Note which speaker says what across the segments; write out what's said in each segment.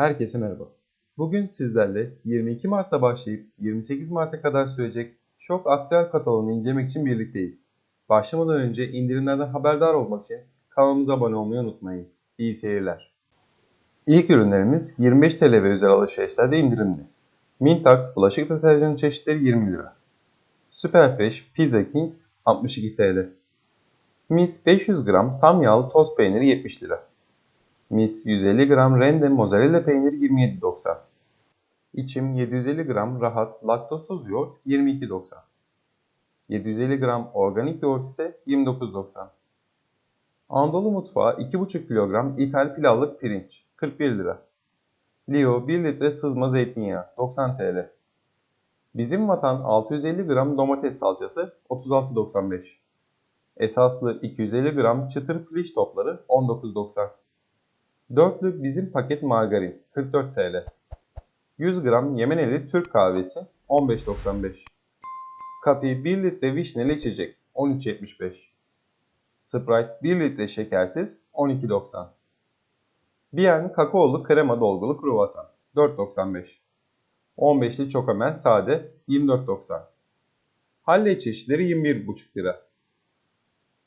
Speaker 1: Herkese merhaba. Bugün sizlerle 22 Mart'ta başlayıp 28 Mart'a kadar sürecek şok aktüel kataloğunu incelemek için birlikteyiz. Başlamadan önce indirimlerden haberdar olmak için kanalımıza abone olmayı unutmayın. İyi seyirler. İlk ürünlerimiz 25 TL ve üzeri alışverişlerde indirimli. Mintax bulaşık deterjanı çeşitleri 20 lira. Superfresh Pizza King 62 TL. Mis 500 gram tam yağlı tost peyniri 70 lira. Mis 150 gram rende mozzarella peyniri 27.90. İçim 750 gram rahat laktozsuz yoğurt 22.90. 750 gram organik yoğurt ise 29.90. Anadolu mutfağı 2,5 kilogram ithal pilavlık pirinç 41 lira. Leo 1 litre sızma zeytinyağı 90 TL. Bizim vatan 650 gram domates salçası 36.95. Esaslı 250 gram çıtır piliç topları 19.90. Dörtlü bizim paket margarin 44 TL. 100 gram Yemeneli Türk kahvesi 15.95. Kapi 1 litre vişneli içecek 13.75. Sprite 1 litre şekersiz 12.90. Bien kakaolu krema dolgulu kruvasan 4.95. 15'li çokomel sade 24.90. Halle çeşitleri 21,5 lira.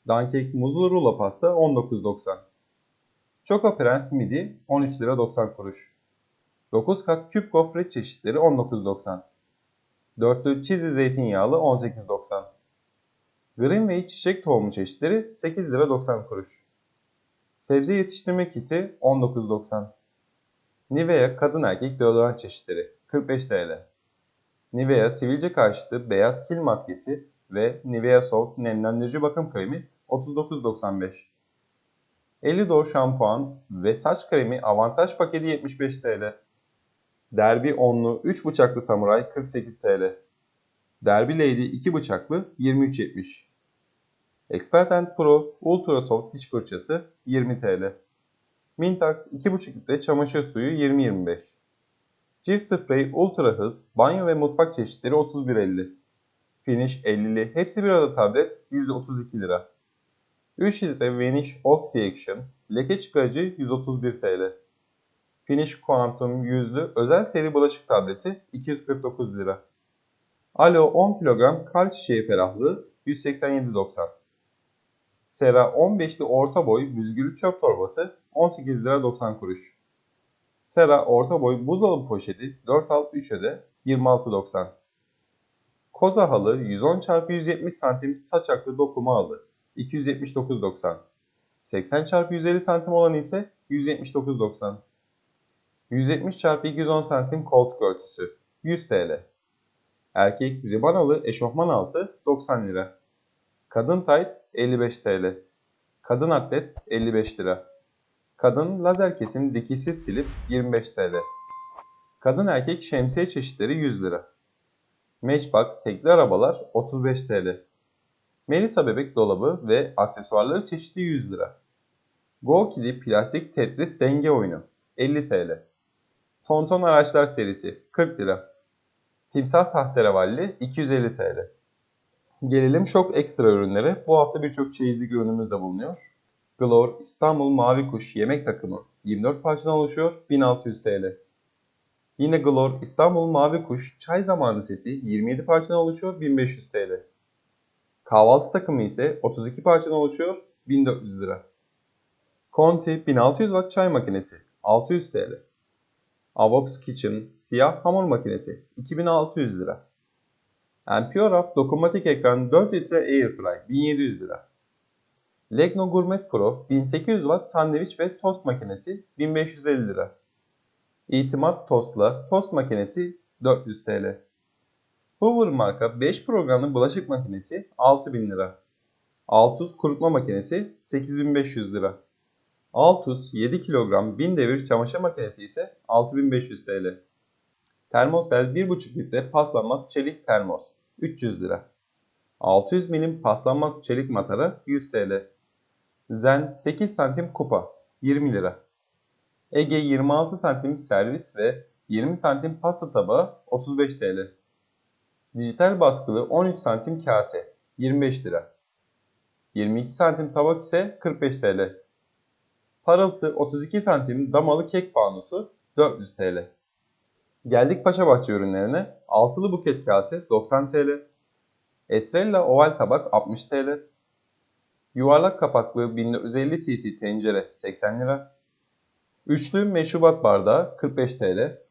Speaker 1: Dankek muzlu rulo pasta 19.90. Choco Prens midi 13 lira 90 kuruş. 9 kat küp gofret çeşitleri 19.90. Dörtlü çizi zeytinyağlı 18.90. Greenway çiçek tohumu çeşitleri 8 lira 90 kuruş. Sebze yetiştirme kiti 19.90. Nivea kadın erkek deodorant çeşitleri 45 TL. Nivea sivilce karşıtı beyaz kil maskesi ve Nivea Soft nemlendirici bakım kremi 39.95. 50 dolar şampuan ve saç kremi avantaj paketi 75 TL. Derbi onlu 3 bıçaklı samuray 48 TL. Derbi Lady 2 bıçaklı 23.70. Expert and Pro Ultra Soft diş fırçası 20 TL. Mintax 2,5 litre çamaşır suyu 20.25. Cif Spray Ultra Hız banyo ve mutfak çeşitleri 31.50. Finish 50'li hepsi bir arada tablet 132 lira. 3 litre Vanish Oxy Action leke çıkarıcı 131 TL. Finish Quantum yüzlü özel seri bulaşık tableti 249 lira. Alo 10 kilogram kar çiçeği ferahlığı 187.90. Sera 15'li orta boy büzgülü çöp torbası 18 lira 90 kuruş. Sera orta boy buzdolabı poşeti 4 alt 3 öde 26.90. Koza halı 110 x 170 cm saç aklı dokuma halı 279.90. 80 x 150 cm olan ise 179.90. 170 x 210 cm koltuk örtüsü 100 TL. Erkek ribanalı eşofman altı 90 lira. Kadın tayt 55 TL. Kadın atlet 55 lira. Kadın lazer kesim dikişsiz silip 25 TL. Kadın erkek şemsiye çeşitleri 100 lira. Matchbox tekli arabalar 35 TL. Melisa bebek dolabı ve aksesuarları çeşitli 100 lira. Go Kidi plastik Tetris denge oyunu 50 TL. Tonton araçlar serisi 40 lira. Timsah tahterevalli 250 TL. Gelelim şok ekstra ürünlere. Bu hafta birçok çeyizlik ürünümüz de bulunuyor. Glor İstanbul Mavi Kuş yemek takımı 24 parçadan oluşuyor 1600 TL. Yine Glor İstanbul Mavi Kuş çay zamanı seti 27 parçadan oluşuyor 1500 TL. Kahvaltı takımı ise 32 parçadan oluşuyor 1400 lira. Conti 1600 watt çay makinesi 600 TL. Avox Kitchen siyah hamur makinesi 2600 lira. Ampioraf dokunmatik ekran 4 litre Airfry 1700 lira. Legno Gourmet Pro 1800 watt sandviç ve tost makinesi 1550 lira. İtimat Tost'la tost makinesi 400 TL. Hoover marka 5 programlı bulaşık makinesi 6000 lira. Altus kurutma makinesi 8500 lira. Altus 7 kilogram 1000 devir çamaşır makinesi ise 6500 TL. Termosel 1,5 litre paslanmaz çelik termos 300 lira. 600 milim paslanmaz çelik matara 100 TL. Zen 8 santim kupa 20 lira. Ege 26 santim servis ve 20 santim pasta tabağı 35 TL. Dijital baskılı 13 santim kase 25 lira. 22 santim tabak ise 45 TL. Parıltı 32 santim damalı kek fanusu 400 TL. Geldik Paşabahçe ürünlerine. Altılı buket kase 90 TL. Estrella oval tabak 60 TL. Yuvarlak kapaklı 1450 cc tencere 80 lira. Üçlü meşrubat bardağı 45 TL.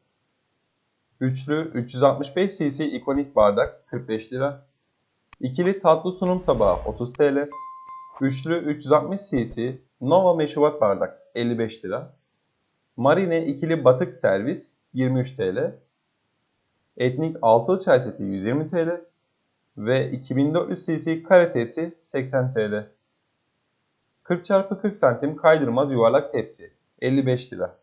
Speaker 1: Üçlü 365 cc ikonik bardak 45 lira. İkili tatlı sunum tabağı 30 TL. Üçlü 360 cc Nova meşrubat bardak 55 lira. Marine ikili batık servis 23 TL. Etnik altılı çay seti 120 TL. Ve 2400 cc kare tepsi 80 TL. 40 x 40 santim kaydırmaz yuvarlak tepsi 55 lira.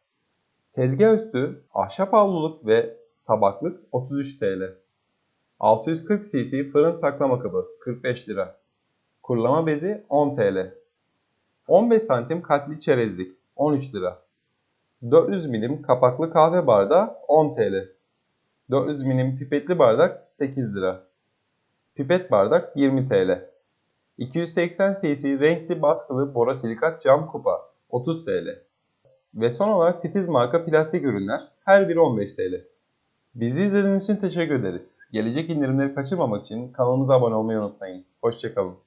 Speaker 1: Tezgah üstü ahşap havluluk ve tabaklık 33 TL. 640 cc fırın saklama kabı 45 lira. Kurulama bezi 10 TL. 15 santim katli çerezlik 13 lira. 400 milim kapaklı kahve bardağı 10 TL. 400 milim pipetli bardak 8 lira. Pipet bardak 20 TL. 280 cc renkli baskılı borosilikat cam kupa 30 TL. Ve son olarak titiz marka plastik ürünler her biri 15 TL. Bizi izlediğiniz için teşekkür ederiz. Gelecek indirimleri kaçırmamak için kanalımıza abone olmayı unutmayın. Hoşçakalın.